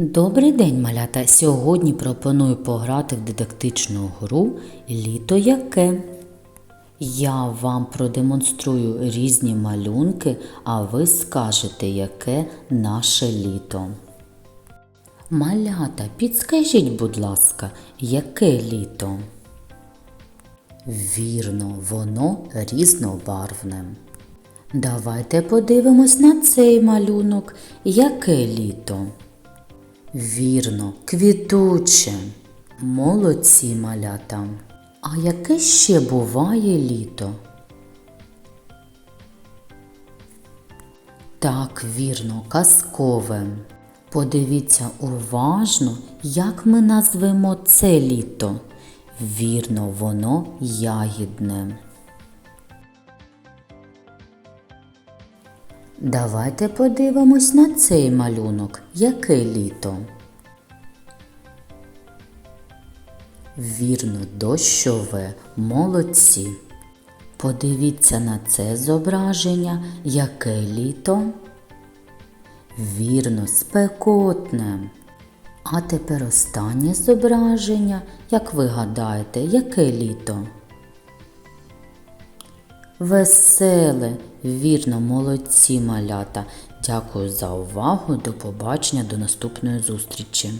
Добрий день, малята! Сьогодні пропоную пограти в дидактичну гру Літо яке. Я вам продемонструю різні малюнки, а ви скажете, яке наше літо. Малята, підскажіть, будь ласка, яке літо? Вірно, воно різнобарвне. Давайте подивимось на цей малюнок. Яке літо? Вірно, квітуче. Молодці малята. А яке ще буває літо? Так, вірно, казкове. Подивіться уважно, як ми назвемо це літо. Вірно, воно ягідне. Давайте подивимось на цей малюнок. Яке літо? Вірно, дощове, молодці. Подивіться на це зображення, яке літо? Вірно, спекотне. А тепер останнє зображення, як ви гадаєте, яке літо? Веселе, вірно, молодці малята. Дякую за увагу. До побачення, до наступної зустрічі.